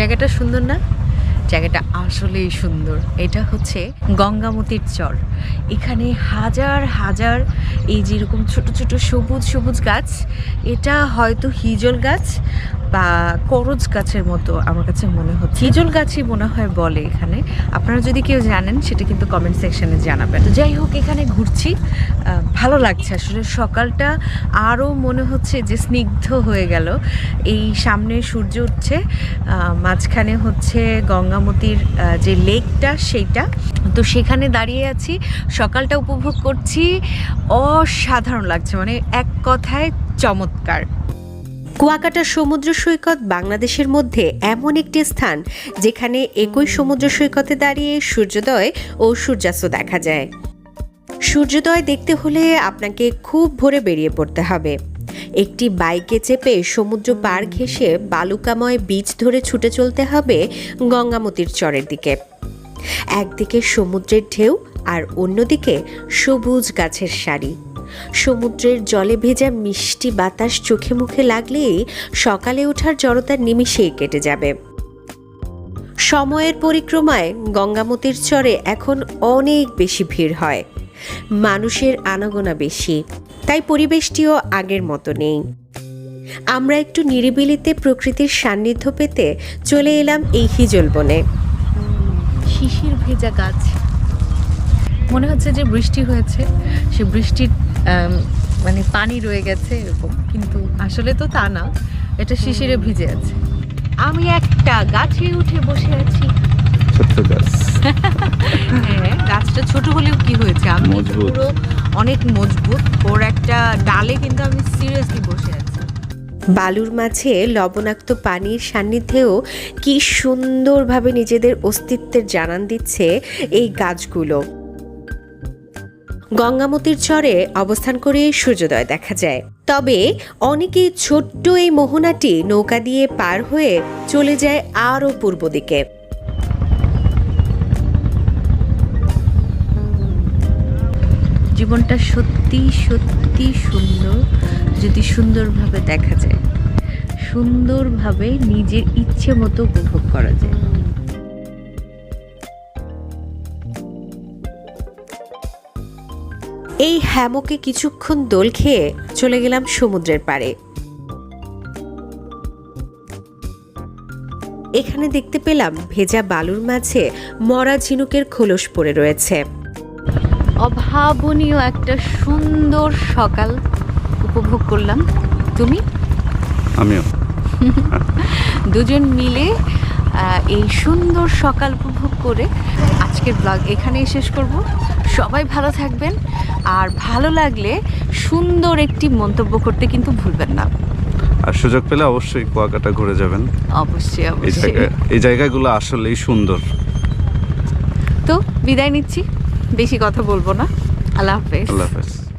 জায়গাটা সুন্দর না? জায়গাটা আসলেই সুন্দর। এটা হচ্ছে গঙ্গামতির চর। এখানে হাজার হাজার এই যেরকম ছোট ছোট সবুজ সবুজ গাছ, এটা হয়তো হিজল গাছ বা করজ গাছের মতো আমার কাছে মনে হচ্ছে। হিজল গাছই মনে হয় বলে এখানে। আপনারা যদি কেউ জানেন, সেটা কিন্তু কমেন্ট সেকশনে জানাবেন। তো যাই হোক, এখানে ঘুরছি। ভালো লাগছে আসলে। সকালটা আরও মনে হচ্ছে যে স্নিগ্ধ হয়ে গেল। এই সামনে সূর্য উঠছে মাঝখানে হচ্ছে গঙ্গামতির যে লেকটা, সেইটা। তো সেখানে দাঁড়িয়ে আছি। সকালটা উপভোগ করছি। অসাধারণ লাগছে। মানে এক কথায় চমৎকার। কুয়াকাটা সমুদ্র সৈকত বাংলাদেশের মধ্যে এমন একটি স্থান যেখানে একই সমুদ্র সৈকতে দাঁড়িয়ে সূর্যোদয় ও সূর্যাস্ত দেখা যায়। সূর্যোদয় দেখতে হলে আপনাকে খুব ভোরে বেরিয়ে পড়তে হবে। একটি বাইকে চেপে সমুদ্র পার ঘেঁষে বালুকাময় বীচ ধরে ছুটে চলতে হবে গঙ্গামতির চরের দিকে। একদিকে সমুদ্রের ঢেউ আর অন্যদিকে সবুজ গাছের সারি। সমুদ্রের জলে ভেজা মিষ্টি বাতাস চোখে মুখে লাগলেই সকালে ওঠার জড়তার নিমিষেই কেটে যাবে। সময়ের পরিক্রমায় গঙ্গামতির চরে এখন অনেক বেশি ভিড় হয়। মানুষের আনাগোনা বেশি, তাই পরিবেশটিও আগের মতো নেই। আমরা একটু নিরিবিলিতে প্রকৃতির সান্নিধ্য পেতে চলে এলাম এই হিজল বনে। শিশির ভেজা গাছ। মনে হচ্ছে যে বৃষ্টি হয়েছে। সে বৃষ্টির মানে পানি রয়ে গেছে এরকম। কিন্তু আসলে তো তা না এটা শিশিরে ভিজে আছে। আমি একটা গাছে উঠে বসে আছি। ছোট্ট গাছ। হ্যাঁ গাছটা ছোট হলেও কি হয়েছে? আমি পুরো অনেক মজবুত। ওর একটা ডালে কিন্তু আমি সিরিয়াসলি বসে আছি। বালুর মাঝে লবণাক্ত পানির সান্নিধ্যেও কি সুন্দরভাবে নিজেদের অস্তিত্বের জানান দিচ্ছে এই গাছগুলো। গঙ্গামতির চরে অবস্থান করে সূর্যোদয় দেখা যায়। তবে অনেকেই ছোট্ট এই মোহনাটি নৌকা দিয়ে পার হয়ে চলে যায় আরও পূর্ব দিকে। জীবনটা সত্যি সত্যি সুন্দর যদি সুন্দরভাবে দেখা যায়। সুন্দরভাবে নিজের ইচ্ছে মতো উপভোগ করা যায়। এই হ্যামকে কিছুক্ষণ দোল খেয়ে চলে গেলাম সমুদ্রের পাড়ে। এখানে দেখতে পেলাম ভেজা বালুর মাঝে মরা ঝিনুকের খোলস পড়ে রয়েছে। অভাবনীয় একটা সুন্দর সকাল উপভোগ করলাম। তুমি? আমিও। দুজন মিলে এই সুন্দর সকাল উপভোগ করে আজকের ব্লগ এখানেই শেষ করব। সবাই ভালো থাকবেন আর ভালো লাগলে সুন্দর একটি মন্তব্য করতে কিন্তু ভুলবেন না। আর সুযোগ পেলে অবশ্যই কুয়াকাটা ঘুরে যাবেন। অবশ্যই অবশ্যই। এই জায়গাগুলো আসলেই সুন্দর। তো বিদায় নিচ্ছি বেশি কথা বলব না। আল্লাহ হাফেজ। আল্লাহ হাফেজ।